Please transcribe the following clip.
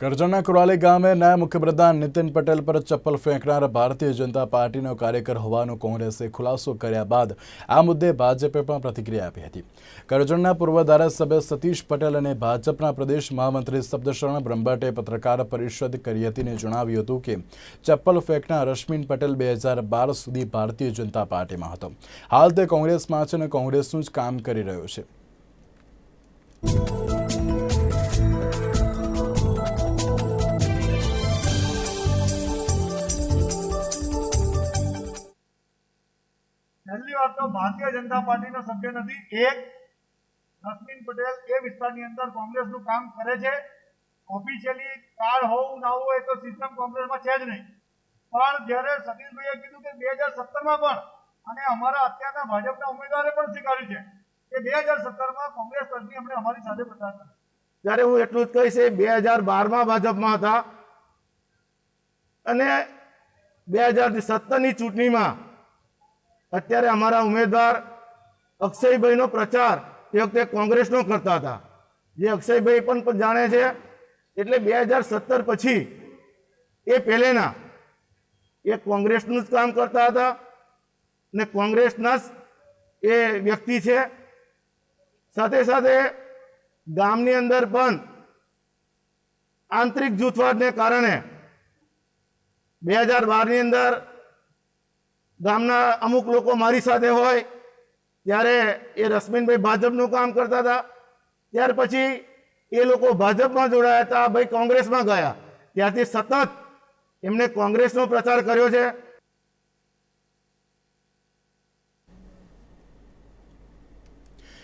કરજણના કુરાલી ગામે નાયબ મુખ્યપ્રધાન નીતિન પટેલ પર ચપ્પલ ફેંકનાર ભારતીય જનતા પાર્ટીનો કાર્યકર હોવાનો કોંગ્રેસે ખુલાસો કર્યા બાદ આ મુદ્દે ભાજપે પણ પ્રતિક્રિયા આપી હતી. કરજણના પૂર્વ ધારાસભ્ય સતીશ પટેલ અને ભાજપના પ્રદેશ મહામંત્રી શબ્દશરણ બ્રહ્મભટ્ટે પત્રકાર પરિષદ કરી હતી અને જણાવ્યું હતું કે ચપ્પલ ફેંકનાર રશ્મિન પટેલ બે હજાર બાર સુધી ભારતીય જનતા પાર્ટીમાં હતો. હાલ તે કોંગ્રેસમાં છે અને કોંગ્રેસનું જ કામ કરી રહ્યો છે. પહેલી વાત તો ભારતીય જનતા પાર્ટીનો સભ્ય નથી, એક રશ્મિન પટેલ એ વિસ્તારની અંદર કોંગ્રેસનું કામ કરે છે. ઓફિશિયલી કાર્ડ હોવું ના હોવું એ તો સિસ્ટમ કોંગ્રેસમાં છે જ નહીં. પણ જ્યારે સતીશભાઈએ કીધું કે બે હજાર સત્તરમાં પણ, અને અમારા અત્યારના ભાજપના ઉમેદવારે પણ સ્વીકાર્યું છે, કે બે હજાર સત્તરમાં કોંગ્રેસ તરફથી અમને અમારી સાથે પ્રચાર કર્યો. ત્યારે હું એટલું જ કહીશ, એ બે હજાર બારમાં ભાજપમાં હતા. અને બે હજાર સત્તરની ચૂંટણીમાં અત્યારે અમારા ઉમેદવાર અક્ષયભાઈનો પ્રચાર એ વખતે કોંગ્રેસનો કરતા હતા. જે અક્ષયભાઈ પણ જાણે છે, એટલે બે હજાર સત્તર પછી એ પહેલેના એ કોંગ્રેસનું જ કામ કરતા હતા ને કોંગ્રેસના જ એ વ્યક્તિ છે. સાથે સાથે ગામની અંદર પણ આંતરિક જૂથવાદને કારણે બે હજાર બારની અંદર ગામના અમુક લોકો મારી સાથે હોય, ત્યારે એ રશ્મિનભાઈ ભાજપનું કામ કરતા હતા. ત્યાર પછી એ લોકો ભાજપમાં જોડાયા હતા, ભાઈ કોંગ્રેસમાં ગયા. ત્યારથી સતત એમને કોંગ્રેસનો પ્રચાર કર્યો છે.